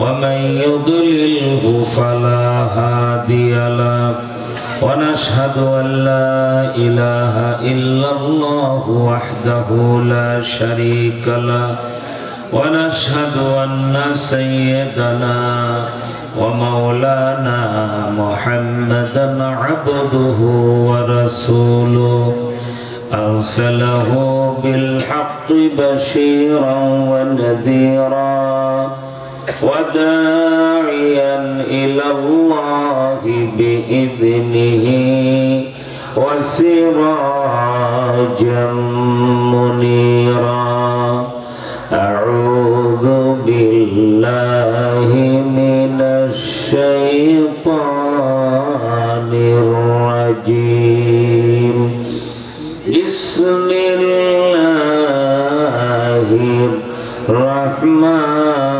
ومن يضلله فلا هادي له ونشهد أن لا إله إلا الله وحده لا شريك له ونشهد أن سيدنا ومولانا محمدا عبده ورسوله أرسله بالحق بشيرا ونذيرا وداعيا إلى الله بإذنه وسراجا منيرا. أعوذ بالله من الشيطان الرجيم. بسم الله الرحمن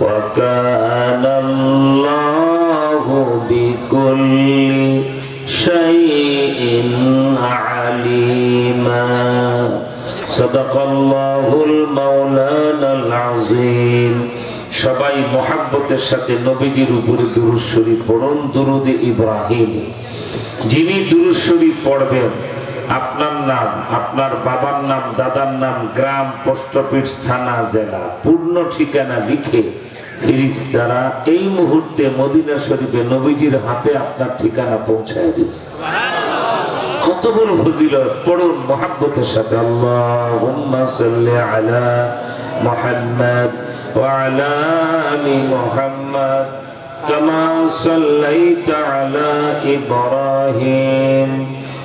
وكان الله بكل شيء عليما صدق الله المولانا العظيم সবাই মোহাব্বতের সাথে নবীজির উপরে দুরুদ শরীফ পড়ুন দুরুদ ইব্রাহিম যিনি দুরুদ শরীফ পড়বেন আপনার নাম, আপনার বাবার নাম, দাদার নাম, গ্রাম, পোস্ট অফিস, থানা, জেলা, পূর্ণ ঠিকানা লিখে ফিরিস্তারা এই মুহূর্তে মদিনা শরীফে নবীজির হাতে আপনার ঠিকানা পৌঁছায় দিবে কত বড় ফজিলত, পড়ুন মোহাব্বতের সাথে। আল্লাহুম্মা সাল্লি আলা মুহাম্মদ ওয়া আলা আলি মুহাম্মদ, কামা সাল্লাইতা আলা ইব্রাহিম।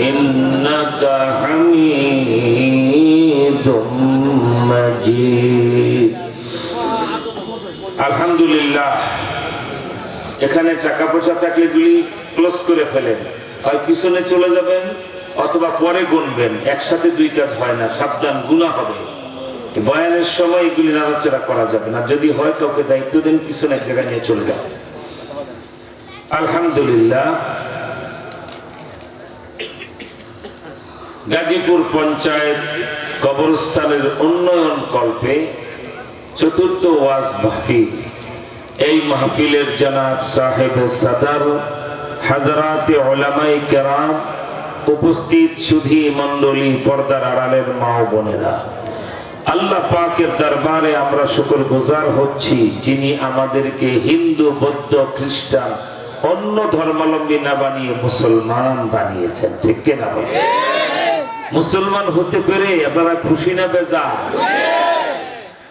إنك حميد مجيد আলহামদুলিল্লাহ এখানে টাকা পয়সা থাকলে গুলি ক্লোজ করে ফেলেন হয় পিছনে চলে যাবেন অথবা পরে গুনবেন একসাথে দুই কাজ হয় না সাবধান গুণা হবে বয়ানের সময় এগুলি নাড়াচাড়া করা যাবে না যদি হয় কাউকে দায়িত্ব দেন পিছনে এক জায়গায় নিয়ে চলে যান আলহামদুলিল্লাহ গাজীপুর পঞ্চায়েত কবরস্থানের উন্নয়ন কল্পে চতুর্থ ওয়াজ মাহফিল। এই মাহফিলের জনাব সাহেব সাদার হাজরাতে ওলামাই কেরাম উপস্থিত সুধী মন্ডলী পর্দার আড়ালের মা বোনেরা। আল্লাহ পাকের দরবারে আমরা শুকর গুজার হচ্ছি, যিনি আমাদেরকে হিন্দু, বৌদ্ধ, খ্রিস্টান, অন্য ধর্মাবলম্বী না বানিয়ে মুসলমান বানিয়েছেন। ঠিক কিনা বলে? মুসলমান হতে পেরে আপনারা খুশি না বেজা?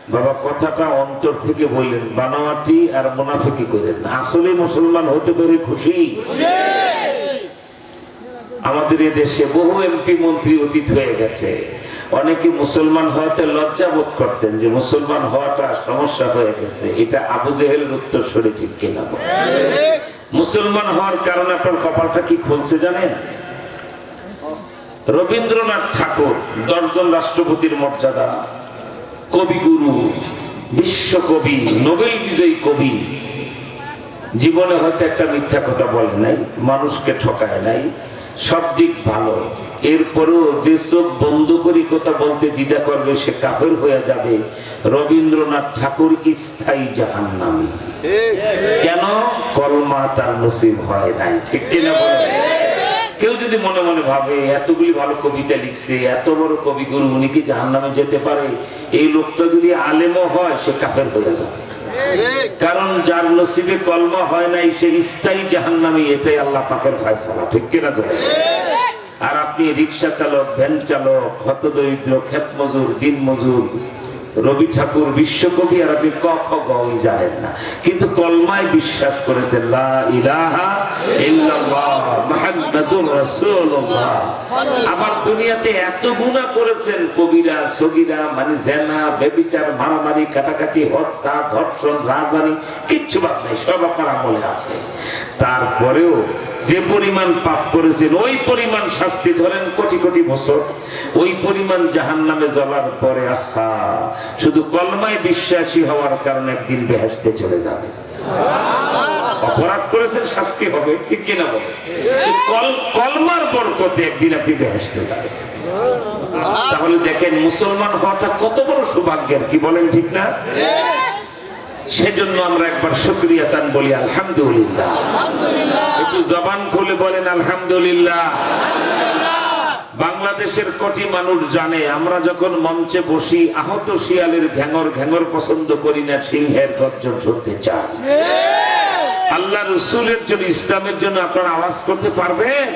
বাবা, কথাটা অন্তর থেকে বললেন বানাওয়াটি আর মুনাফিকি করেন। আসলে মুসলমান হতে পেরে খুশি? আমাদের দেশে বহু এমপি মন্ত্রী অতীত হয়ে গেছে। অনেকে মুসলমান হওয়াতে লজ্জা বোধ করতেন যে মুসলমান হওয়াটা সমস্যা হয়ে গেছে। এটা আবু জেহেলের উত্তর সরে ঠিক কিনা। মুসলমান হওয়ার কারণে আপনার কপালটা কি খুলছে জানেন? রবীন্দ্রনাথ ঠাকুর দশজন রাষ্ট্রপতির মর্যাদা। কবিগুরু বিশ্বকবি নোবেল বিজয়ী কবি। জীবনে হয়তো একটা মিথ্যা কথা বলে নাই মানুষকে ঠকায় নাই সব দিক ভালো। এরপরেও যে চোখ বন্ধ করি কথা বলতে দ্বিধা করবে সে কাফের হয়ে যাবে। রবীন্দ্রনাথ ঠাকুর স্থায়ী জাহান নামে কেন? কলমা তার নসিব হয় নাই। ঠিক কিনা বলেন? কেউ যদি মনে মনে ভাবে, এতগুলি ভালো কবিতা লিখছে, এত বড় কবিগুরু, উনি কি জাহান নামে যেতে পারে? এই লোকটা যদি আলেমও হয়, সে কাফের হয়ে যাবে। কারণ যার নসিবে কলমা হয় নাই, সে স্থায়ী জাহান নামে এটাই আল্লাহ পাকের ফয়সালা। ঠিক কিনা যায় আর আপনি রিক্সা চালক, ভ্যান চালক হত দরিদ্র ক্ষেত মজুর, দিন মজুর রবি ঠাকুর বিশ্বকবি আর আপনি ক খ গ জানেন না। কিন্তু কলমায় বিশ্বাস করেছেন, লা আবার দুনিয়াতে এত গুনাহ করেছেন, কবিরা, সগীরা মানে জেনা বেবিচার মারামারি, কাটাকাটি, হত্যা, ধর্ষণ, রাজধানী, কিচ্ছু বাদ নাই, সব আপনার আমলে আছে। তারপরেও যে পরিমাণ পাপ করেছেন, ওই পরিমাণ শাস্তি ধরেন কোটি কোটি বছর, ওই পরিমাণ জাহান নামে জ্বলার পরে, আহা শুধু কলমায় বিশ্বাসী হওয়ার কারণে একদিন বেহেস্তে চলে যাবে। অপরাধ করেছেন, শাস্তি হবে, ঠিক কিনা কলমার বরকতে একদিন আপনি তাহলে দেখেন, মুসলমান হওয়াটা কত বড় সৌভাগ্যের, কি বলেন ঠিক না? সেজন্য আমরা একবার শুক্রিয়া তান বলি, আলহামদুলিল্লাহ। একটু জবান খুলে বলেন, আলহামদুলিল্লাহ। বাংলাদেশের কোটি মানুষ জানে, আমরা যখন মঞ্চে বসি, আহত শিয়ালের ঘ্যাঙর ঘ্যাঙর পছন্দ করি না, সিংহের গর্জন শুনতে চাই আল্লাহ রসুলের জন্য, ইসলামের জন্য আপনারা আওয়াজ করতে পারবেন?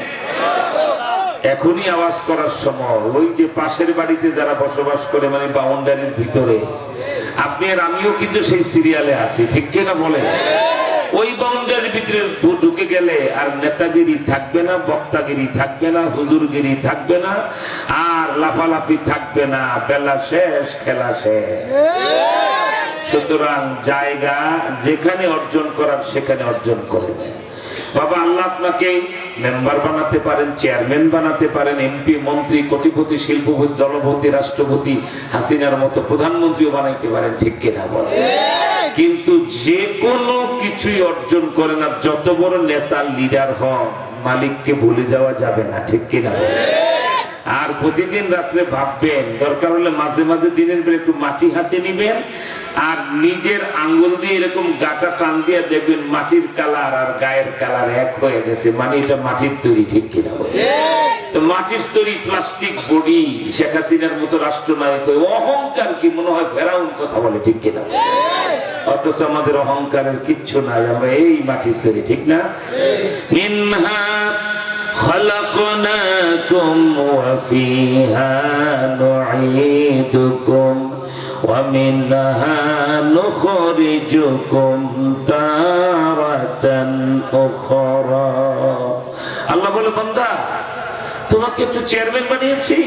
এখনই আওয়াজ করার সময়। ওই যে পাশের বাড়িতে যারা বসবাস করে মানে বাউন্ডারির ভিতরে। আপনি আর আমিও কিন্তু সেই সিরিয়ালে আছি, ঠিক কিনা বলে ওই বাউন্ডারির ভিতরে ঢুকে গেলে আর নেতাগিরি থাকবে না, বক্তাগিরি থাকবে না, হুজুরগিরি থাকবে না, আর লাফালাফি থাকবে না, বেলা শেষ, খেলা শেষ সুতরাং জায়গা যেখানে অর্জন করার সেখানে অর্জন করে। বাবা, আল্লাহ আপনাকে মেম্বার বানাতে পারেন, চেয়ারম্যান বানাতে পারেন, এমপি, মন্ত্রী, কোটিপতি, শিল্পপতি, দলপতি, রাষ্ট্রপতি, হাসিনার মতো প্রধানমন্ত্রীও বানাইতে পারেন, ঠিক কিনা বলে কিন্তু যে কোনো কিছুই অর্জন করে না, যত বড় নেতা লিডার হন, মালিককে ভুলে যাওয়া যাবে না, ঠিক কিনা আর প্রতিদিন রাত্রে ভাববেন, দরকার হলে মাঝে মাঝে দিনের বেলা একটু মাটি হাতে নিবেন, আর নিজের আঙ্গুল দিয়ে এরকম গাটা টান দিয়ে দেখবেন মাটির কালার আর গায়ের কালার এক হয়ে গেছে মানে এটা মাটির তৈরি, ঠিক কিনা? তো মাটির তৈরি প্লাস্টিক বডি, শেখ হাসিনার মতো রাষ্ট্রনায়ক অহংকার কি মনে হয় ফেরাউন কথা বলে, ঠিক কিনা অথচ আমাদের অহংকারের কিচ্ছু নাই আমরা এই মাটির তৈরি ঠিক না মিনহা خلقناكم وفيها نعيدكم ومنها نخرجكم تارة أخرى আল্লাহ বলে বান্দা তোমাকে একটু চেয়ারম্যান বানিয়েছি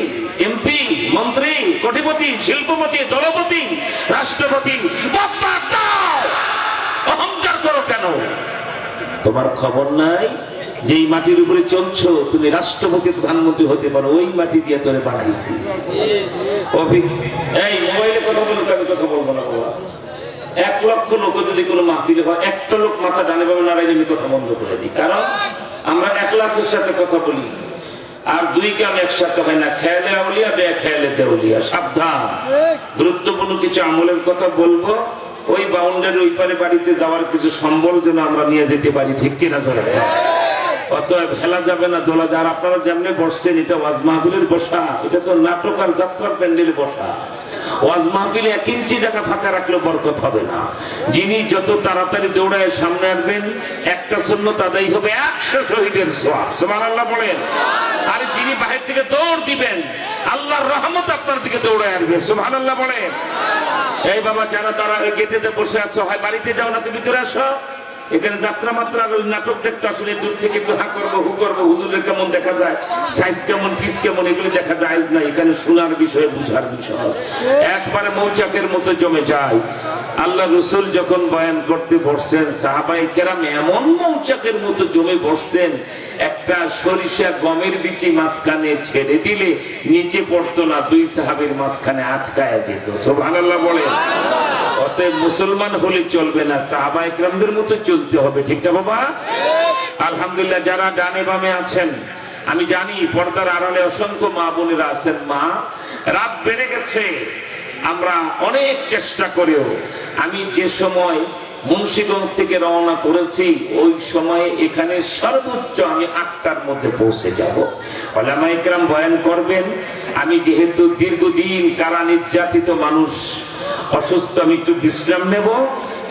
এমপি মন্ত্রী কোটিপতি শিল্পপতি দলপতি রাষ্ট্রপতি কেন তোমার খবর নাই? যেই মাটির উপরে চলছো তুমি রাষ্ট্রপতি প্রধানমন্ত্রী হতে পারো ওই মাটি দিয়ে তোরে বানাইছি। এই মোবাইলে কথা বলো আমি কথা বলব না বাবা। এক লক্ষ লোক যদি কোনো মাহফিলে হয় একটা লোক মাথা ডানে নাড়াই আমি কথা বন্ধ করে দিই। কারণ আমরা এক লাখের সাথে কথা বলি। আর দুই কাম একসাথে হয় না খেয়ালে আউলিয়া বে খেয়ালে দেউলিয়া। সাবধান। গুরুত্বপূর্ণ কিছু আমলের কথা বলব। ওই বাউন্ডারি ওই পারে বাড়িতে যাওয়ার কিছু সম্বল যেন আমরা নিয়ে যেতে পারি, ঠিক কিনা চলে ওয়াজ মাহফিলে এক ইঞ্চি জায়গা ফাঁকা রাখলে বরকত হবে না। যিনি যত তাড়াতাড়ি দৌড়ায় সামনে আসবেন, একটা শূন্য তাদাই হবে একশো শহীদের সোমান আল্লাহ বলেন। আর যিনি বাহির থেকে দৌড় দিবেন আল্লাহর রহমত আপনার দিকে দৌড়ায় আসবে সুহান আল্লাহ বলে। এই বাবা, যারা তারা গেটেতে বসে আছো, হয় বাড়িতে যাও না, তুমি ভিতরে আসো। এখানে যাত্রা মাত্রা ওই নাটক দেখতে আসলে দূর থেকে একটু হা করব, হু করব, হুজুরের কেমন দেখা যায় সাইজ কেমন পিস কেমন, এগুলো দেখা যায় না। এখানে শোনার বিষয়ে, বুঝার বিষয়। একবারে মৌচাকের মতো জমে যায়। আল্লাহ রসুল যখন বয়ান করতে বসছেন, সাহাবাই কেরাম এমন মৌচাকের মতো জমে বসতেন, একটা সরিষা গমের বিচি মাঝখানে ছেড়ে দিলে নিচে পড়তো না, দুই সাহাবের মাঝখানে আটকায় যেত। সোভান আল্লাহ বলে অতএব মুসলমান হলে চলবে না সাহাবা একরামদের মতো চলতে হবে, ঠিক না বাবা? আলহামদুলিল্লাহ, যারা ডানে বামে আছেন, আমি জানি পর্দার আড়ালে অসংখ্য মা বোনেরা আছেন, মা, রাত বেড়ে গেছে। আমরা অনেক চেষ্টা করেও আমি যে সময় মুন্সিগঞ্জ থেকে রওনা করেছি, ওই সময়ে এখানে সর্বোচ্চ আমি আটটার মধ্যে পৌঁছে যাব। ওলামা বয়ান করবেন, আমি যেহেতু দীর্ঘদিন কারা নির্যাতিত মানুষ, অসুস্থ, আমি একটু বিশ্রাম নেব।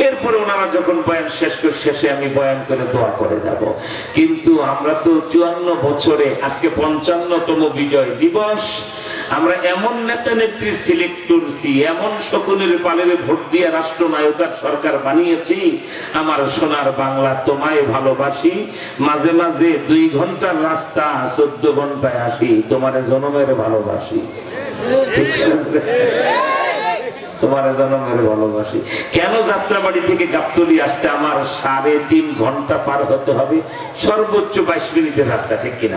এরপরে ওনারা যখন বয়ান শেষ করে শেষে আমি বয়ান করে দোয়া করে যাব কিন্তু আমরা তো চুয়ান্ন বছরে, আজকে পঞ্চান্নতম বিজয় দিবস, আমরা এমন নেতা নেত্রী সিলেক্ট করছি, এমন শকুনের পালের ভোট দিয়ে রাষ্ট্রনায়কার সরকার বানিয়েছি, আমার সোনার বাংলা তোমায় ভালোবাসি, মাঝে মাঝে দুই ঘণ্টার রাস্তা, চোদ্দ ঘন্টায় আসি, তোমার জনমের ভালোবাসি ঠিক আছে? তোমার জনমের ভালোবাসি। কেন যাত্রা বাড়ি থেকে গাবতলি আসতে আমার সাড়ে তিন ঘণ্টা পার হতে হবে? সর্বোচ্চ বাইশ মিনিটের রাস্তা, ঠিক কিনা?